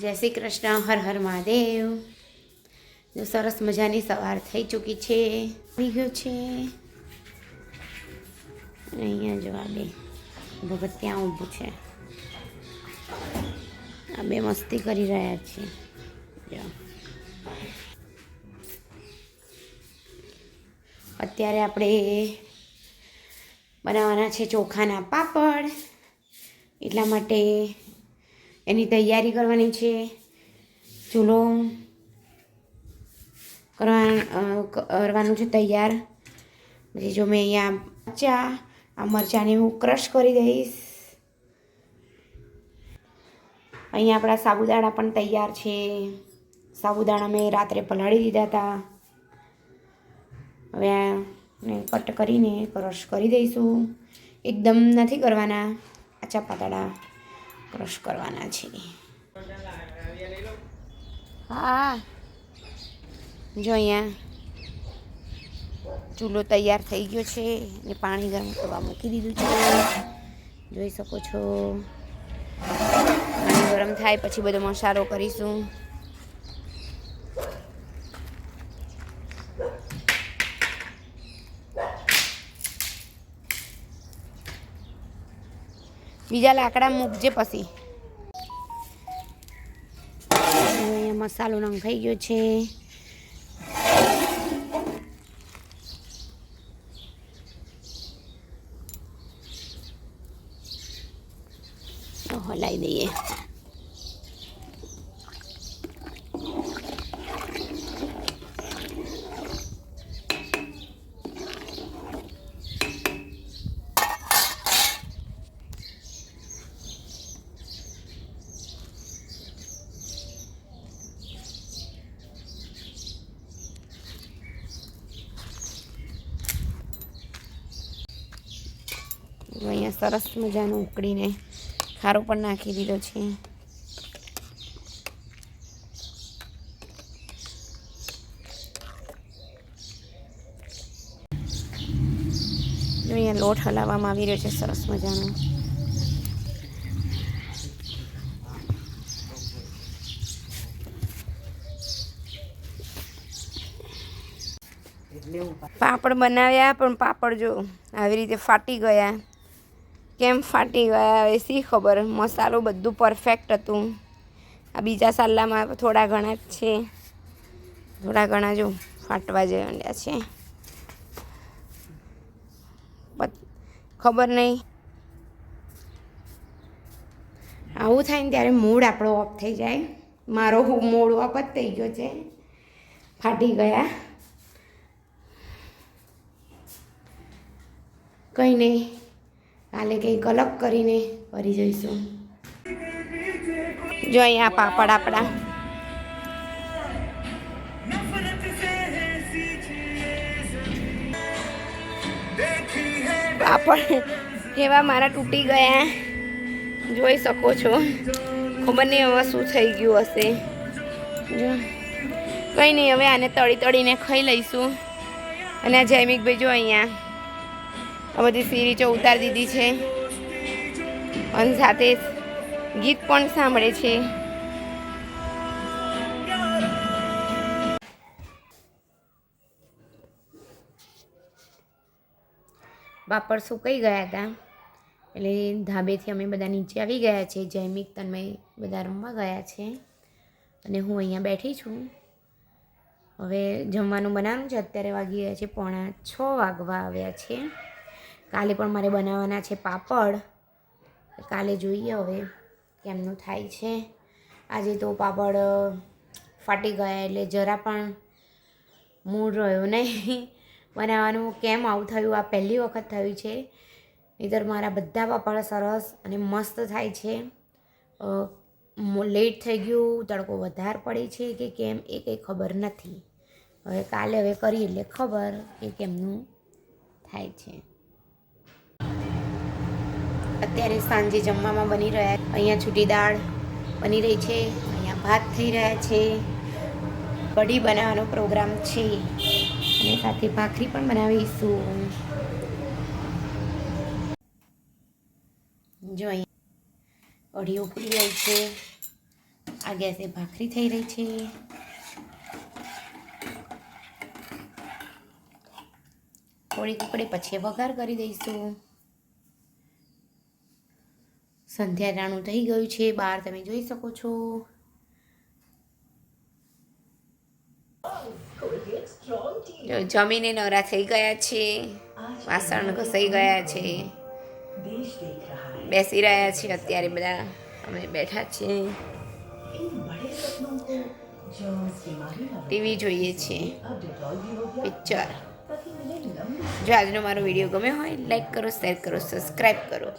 જય શ્રી કૃષ્ણ, હર હર મહાદેવ. જો સરસ મજાની સવાર થઈ ચૂકી છે. થઈ ગયો છે. અહીંયા જો આ બે ત્યાં ઊભું છે. આ બે મસ્તી કરી રહ્યા છે. જો. અત્યારે આપણે બનાવવાના છે ચોખાના પાપડ. એટલા માટે એની તૈયારી કરવાની છે. ચૂલો કરવા કરવાનું છે તૈયાર. પછી જો મેં અહીંયા મરચા, આ મરચાંને હું ક્રશ કરી દઈશ. અહીંયા આપણા સાબુદાણા પણ તૈયાર છે. સાબુદાણા મેં રાત્રે પલાળી દીધા હતા હવે કટ કરીને ક્રશ કરી દઈશું. એકદમ નથી કરવાના આચા પાતળા ક્રશ કરવાના છે હા. જો અહીંયા ચૂલો તૈયાર થઈ ગયો છે ને પાણી ગરમ કરવા મૂકી દીધું છે. જોઈ શકો છો. પાણી ગરમ થાય પછી બધો મસાલો કરીશું. બીજા લાકડા મૂકજે પછી. મસાલો નંખાઈ ગયો છે. તો હલાવી દઈએ. અહીંયા સરસ મજાનું ઉકળીને ખારો પણ નાખી દીધો છે. અહીંયા લોટ હલાવવામાં આવી રહ્યો છે, સરસ મજાનો. પાપડ બનાવ્યા, પણ પાપડ જો આવી રીતે ફાટી ગયા. કેમ ફાટી ગયા હવે શી ખબર? મસાલો બધું પરફેક્ટ હતું. આ બીજા સાલામાં થોડા ઘણા જ છે. થોડા ઘણા જો ફાટવા જઈ માંડ્યા છે ખબર નહીં આવું થાય ને ત્યારે મૂડ આપણો ઓફ થઈ જાય. મારો મૂડ ઓફ જ થઈ ગયો છે. ફાટી ગયા. કંઈ નહીં કાલે કંઈક અલગ કરીને ફરી જઈશું. જો અહીંયા પાપડ આપણા. પાપડ કેવા મારા તૂટી ગયા. જોઈ શકો છો. ખબર નહીં હવે શું થઈ ગયું હશે. કંઈ નહીં, હવે આને તળી તળીને ખાઈ લઈશું. અને આ જૈમિકભાઈ જો અહીંયા. આ બધી સિરીચો ઉતારી દીધી છે. અને સાથે ગીત પણ સાંભળે છે. બાપડ સુકાઈ ગયા હતા? એટલે ધાબેથી અમે બધા નીચે આવી ગયા છે. જૈમિક તન્મય બધા રમવા ગયા છે. અને હું અહીંયા બેઠી છું. હવે જમવાનું બનાવવાનું છે. અત્યારે વાગી ગયા છે પોણા છ વાગવા આવ્યા છે. કાલે પણ મારે બનાવવાના છે પાપડ. કાલે જોઈએ હવે કેમનું થાય છે. આજે તો પાપડ ફાટી ગયા એટલે જરા પણ મૂડ રહ્યો નહીં. બનાવવાનું કેમ આવું થયું? આ પહેલી વખત થયું છે. નહીતર મારા બધા પાપડ સરસ અને મસ્ત થાય છે. લેટ થઈ ગયું, તડકો વધારે પડે છે કે કેમ એ કંઈ ખબર નથી. હવે કાલે હવે કરી એટલે ખબર કે કેમનું થાય છે. અત્યારે સાંજે જમવામાં બની રહ્યા અહીંયા છૂટી દાળ બની રહી છે. અહીંયા ભાત થઈ રહ્યા છે. કઢી બનાવવાનો પ્રોગ્રામ છે. અને સાથે ભાખરી પણ બનાવીશું. જો અહીંયા કઢી ઉકળી રહી છે. આ ગેસે ભાખરી થઈ રહી છે. થોડીક ઉકળે પછી વઘાર કરી દઈશું. સંધ્યારાણું થઈ ગયું છે. બહાર તમે જોઈ શકો છો. જમીને નવરા થઈ ગયા છે. વાસણ ઘસાઈ ગયા છે. બેસી રહ્યા છે. અત્યારે બધા અમે બેઠા છીએ. ટીવી જોઈએ છીએ પિક્ચર. જો આજનો મારો વીડિયો ગમ્યો હોય, લાઈક કરો, શેર કરો, સબસ્ક્રાઈબ કરો.